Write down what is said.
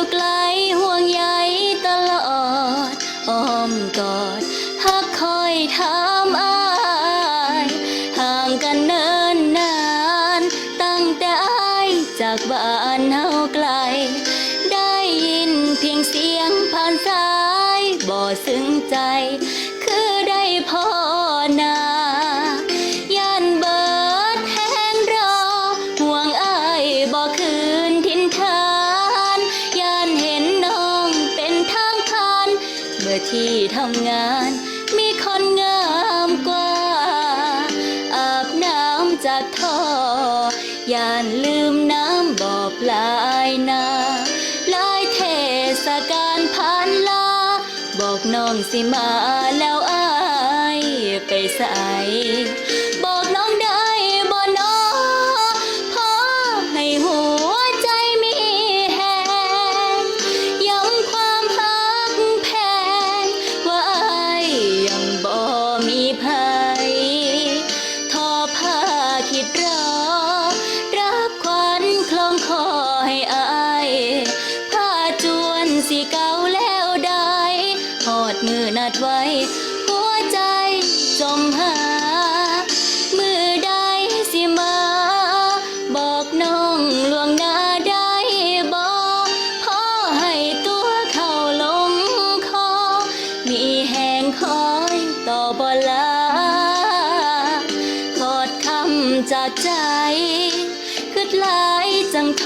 ู่ไกลห่วงใยตลอดอ้อมกอดพักคอยถามอายห่างกันเนินนาน ตั้งแต่อายจากบ้านเฮาไกล ได้ยินเพียงเสียงผ่านสายบ่ซึ้งใจ ที่ทำงาน มีคนงามกว่า อาบน้ำจากท่อย่านลืมน้ำบ่อปลายนาลายเทศกาลผ่านลา บอกน้องสิมาแล้วอายไปใส่บอก อดมือนัดไว้ หัวใจจมหา มือใดสิมา บอกน้องลวงหน้าได้บอกพอให้ตัวเข้าลงคอ มีแหงคอยต่อบลาทอดคำจากใจ คืดหลายจังโท